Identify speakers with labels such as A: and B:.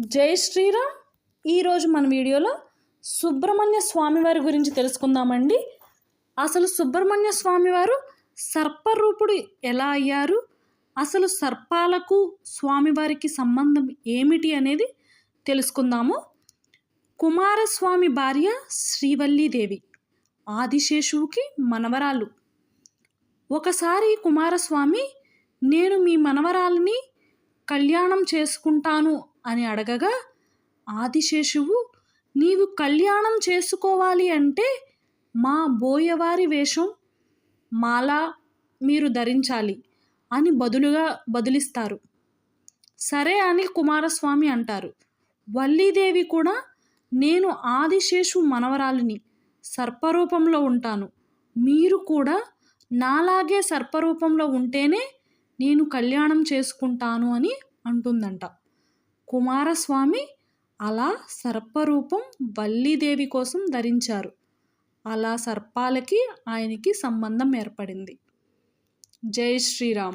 A: జై శ్రీరామ్. ఈరోజు మన వీడియోలో సుబ్రహ్మణ్య స్వామివారి గురించి తెలుసుకుందామండి. అసలు సుబ్రహ్మణ్య స్వామివారు సర్పరూపుడు ఎలా అయ్యారు? అసలు సర్పాలకు స్వామివారికి సంబంధం ఏమిటి అనేది తెలుసుకుందాము. కుమారస్వామి భార్య శ్రీవల్లీదేవి ఆదిశేషువుకి మనవరాలు. ఒకసారి కుమారస్వామి నేను మీ మనవరాలని కళ్యాణం చేసుకుంటాను అని అడగగా ఆదిశేషువు నీవు కళ్యాణం చేసుకోవాలి అంటే మా బోయవారి వేషం మాల మీరు ధరించాలి అని బదులుగా బదులిస్తారు. సరే అని కుమారస్వామి అంటారు. వల్లీదేవి కూడా నేను ఆదిశేషు మనవరాలిని సర్పరూపంలో ఉంటాను. మీరు కూడా నాలాగే సర్పరూపంలో ఉంటేనే నేను కళ్యాణం చేసుకుంటాను అని అంటుందంట. కుమారస్వామి అలా సర్పరూపం వల్లీదేవి కోసం ధరించారు. అలా సర్పాలకి ఆయనకి సంబంధం ఏర్పడింది. జై శ్రీరామ్.